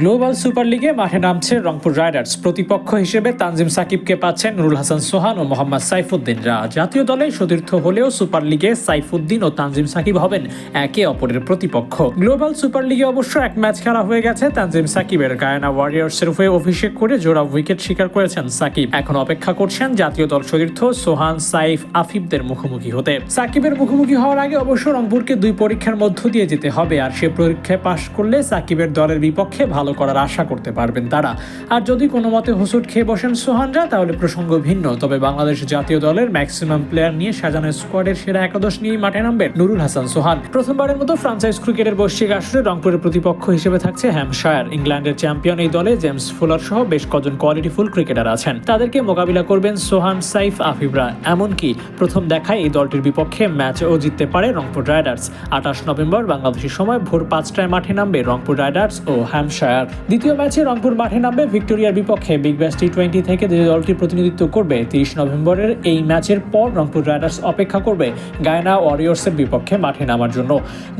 Global super লিগে মাঠে নামছে রংপুর রাইডার্স। প্রতিপক্ষ হিসেবে তানজিম সাকিবকে পাচ্ছেন নুরুল হাসান সোহান ও মোহাম্মদ সাইফুদ্দিনরা জাতীয় দলে সতীর্থ হলেও সুপার লিগে সাইফুদ্দিন ও তানজিম সাকিব হবেন একে অপরের প্রতিপক্ষ। গ্লোবাল সুপার লিগে অবশ্য এক ম্যাচ খেলা হয়ে গেছে তানজিম সাকিবের। গায়ানা ওয়ারিয়ার্সের হয়ে অভিষেক করে জোড়া উইকেট শিকার করেছেন সাকিব। এখন অপেক্ষা করছেন জাতীয় দল সতীর্থ সোহান, সাইফ, আফিফদের মুখোমুখি হতে। সাকিবের মুখোমুখি হওয়ার আগে অবশ্য রংপুরকে দুই পরীক্ষার মধ্য দিয়ে যেতে হবে, আর সে পরীক্ষায় পাশ করলে সাকিবের দলের বিপক্ষে ভালো করার আশা করতে পারবেন তারা। আর যদি কোনো মতে হোসট খেয়ে বসেন সোহানরা, তাহলে প্রসঙ্গ ভিন্ন। তবে বাংলাদেশ জাতীয় দলের ম্যাক্সিমাম প্লেয়ার নিয়ে সাজানো স্কোয়াডের সেরা একাদশ নিয়েই মাঠে নামবেন নুরুল হাসান সোহান। প্রথমবারের মতো ফ্রাঞ্চাইজ ক্রিকেটের বৈশ্বিক আসরে রংপুরের প্রতিপক্ষ হিসেবে থাকছে হ্যামশায়ার ইংল্যান্ডের চ্যাম্পিয়ন এই দলে জেমস ফুলার সহ বেশ কজন কোয়ালিটিফুল ক্রিকেটার আছেন। তাদেরকে মোকাবিলা করবেন সোহান, সাইফ আফিবরা এমনকি প্রথম দেখায় এই দলটির বিপক্ষে ম্যাচও জিততে পারে রংপুর রাইডার্স। আঠাশ নভেম্বর বাংলাদেশের সময় ভোর পাঁচটায় মাঠে নামবে রংপুর রাইডার্স ও হ্যামশায়ার দ্বিতীয় ম্যাচে রংপুর মাঠে নামবে ভিক্টোরিয়ার বিপক্ষে। বিগ ব্যাশ টি টোয়েন্টি থেকে যে দলটি প্রতিনিধিত্ব করবে, তিরিশ নভেম্বরের এই ম্যাচের পর রংপুর রাইডার্স অপেক্ষা করবে গায়না ওয়ারিয়র্সের বিপক্ষে মাঠে নামার জন্য।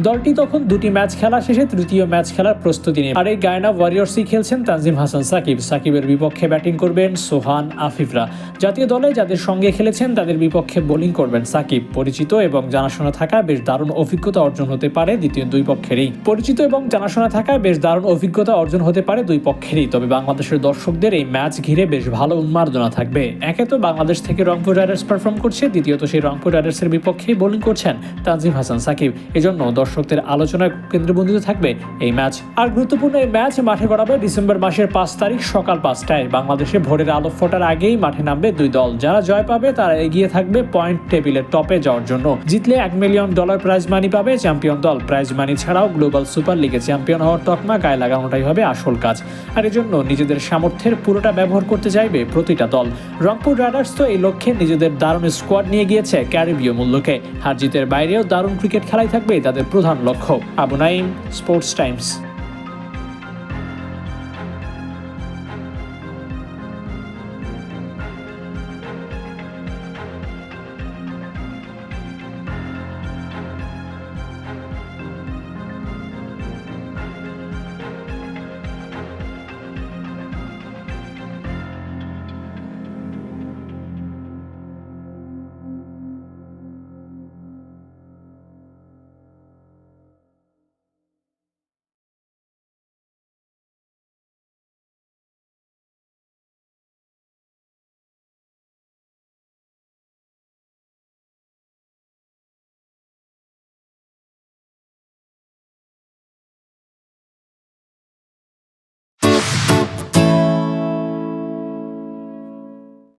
দলটি তখন দুটি ম্যাচ খেলা শেষে তৃতীয় ম্যাচ খেলার প্রস্তুতি নিয়ে। আর এই গায়না ওয়ারিয়র্সই খেলছেন তানজিম হাসান সাকিব। সাকিবের বিপক্ষে ব্যাটিং করবেন সোহান আফিফরা। জাতীয় দলে যাদের সঙ্গে খেলেছেন, তাদের বিপক্ষে বোলিং করবেন সাকিব। পরিচিত এবং জানাশোনা থাকা বেশ দারুণ অভিজ্ঞতা অর্জন হতে পারে দ্বিতীয় দুই পক্ষেরই। পরিচিত এবং জানাশোনা থাকা বেশ দারুণ অভিজ্ঞতা অর্জন হতে পারে দুই পক্ষেরই। তবে বাংলাদেশের দর্শকদের এই ম্যাচ ঘিরে বেশ ভালো উন্মাদনা থাকবে। একে তো বাংলাদেশ থেকে রংপুর রাইডার্স পারফর্ম করছে, দ্বিতীয়ত সেই রংপুর রাইডার্সের বিপক্ষেই বোলিং করছেন তানজিম হাসান সাকিব। এজন্য দর্শকদের আলোচনার কেন্দ্রবিন্দুতে থাকবে এই ম্যাচ। আর গুরুত্বপূর্ণ এই ম্যাচ মাঠে গড়াবে ডিসেম্বর মাসের পাঁচ তারিখ সকাল পাঁচটায়। বাংলাদেশে ভোরের আলো ফোটার আগেই মাঠে নামবে দুই দল। যারা জয় পাবে, তারা এগিয়ে থাকবে পয়েন্ট টেবিলের টপে যাওয়ার জন্য। জিতলে এক মিলিয়ন ডলার প্রাইজ মানি পাবে চ্যাম্পিয়ন দল। প্রাইজ মানি ছাড়াও গ্লোবাল সুপার লিগে চ্যাম্পিয়ন হওয়ার তকমা গায়ে লাগানোটাই হবে আসল কাজ। আর এজন্য নিজেদের সামর্থ্যের পুরোটা ব্যবহার করতে চাইবে প্রতিটা দল। রংপুর রাইডার্স তো এই লক্ষ্যে নিজেদের দারুণ স্কোয়াড নিয়ে গিয়েছে ক্যারিবীয় মূল্যকে। হার জিতের বাইরেও দারুণ ক্রিকেট খেলাই থাকবে তাদের প্রধান লক্ষ্য। Abu Naim Sports Times.